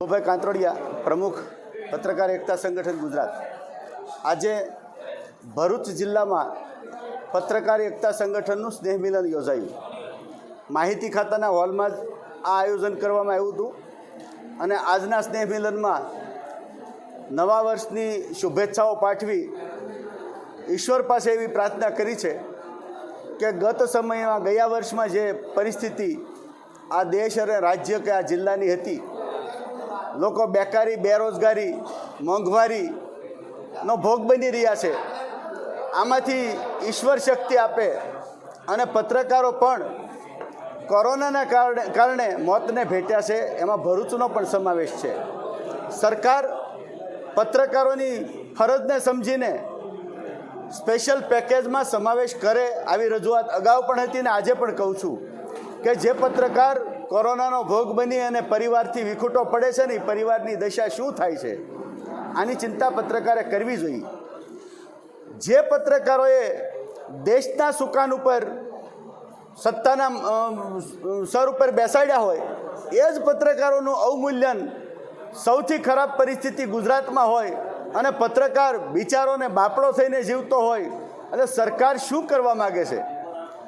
ભાઈ કાંતરોડિયા, પ્રમુખ પત્રકાર એકતા સંગઠન ગુજરાત. આજે ભરૂચ જિલ્લામાં પત્રકાર એકતા સંગઠનનું સ્નેહ મિલન યોજાયું. માહિતી ખાતાના હોલમાં જ આ આયોજન કરવામાં આવ્યું હતું અને આજના સ્નેહ મિલનમાં નવા વર્ષની શુભેચ્છાઓ પાઠવી ઈશ્વર પાસે એવી પ્રાર્થના કરી છે કે ગત સમયમાં ગયા વર્ષમાં જે પરિસ્થિતિ આ દેશ અને રાજ્ય કે આ જિલ્લાની હતી લોકો બેકારી, બેરોજગારી મોંઘવારીનો ભોગ બની રહ્યા છે. આમાંથી ઈશ્વર શક્તિ આપે અને પત્રકારો પણ કોરોનાના કારણે કારણે મોતને ભેટ્યા છે. એમાં ભરૂચનો પણ સમાવેશ છે. સરકાર પત્રકારોની ફરજને સમજીને સ્પેશિયલ પેકેજમાં સમાવેશ કરે આવી રજૂઆત અગાઉ પણ હતી ને આજે પણ કહું છું કે જે પત્રકાર કોરોનાનો ભોગ બની અને પરિવારથી વિખૂટો પડે છે ને પરિવારની દશા શું થાય છે? આની ચિંતા પત્રકારે કરવી જોઈએ. જે પત્રકારોએ દેશના સુકાન ઉપર સત્તાના સર ઉપર બેસાડ્યા હોય, એ જ પત્રકારોનું અવમૂલ્યન સૌથી ખરાબ પરિસ્થિતિ ગુજરાતમાં હોય અને પત્રકાર બિચારોને બાપડો થઈને જીવતો હોય અને સરકાર શું કરવા માગે છે?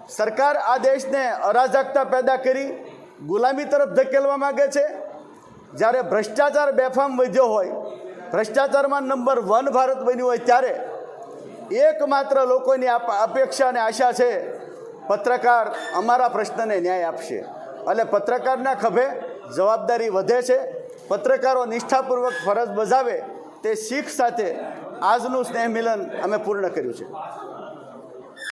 સરકાર આ દેશને અરાજકતા પેદા કરી ગુલામી તરફ ધકેલવા માગે છે. જ્યારે ભ્રષ્ટાચાર બેફામ વધ્યો હોય, ભ્રષ્ટાચારમાં નંબર વન ભારત બન્યું હોય ત્યારે એકમાત્ર લોકોની અપેક્ષા અને આશા છે, પત્રકાર અમારા પ્રશ્નને ન્યાય આપશે. એટલે પત્રકારના ખભે જવાબદારી વધે છે. પત્રકારો નિષ્ઠાપૂર્વક ફરજ બજાવે તે શીખ સાથે આજનું સ્નેહ મિલન અમે પૂર્ણ કર્યું છે.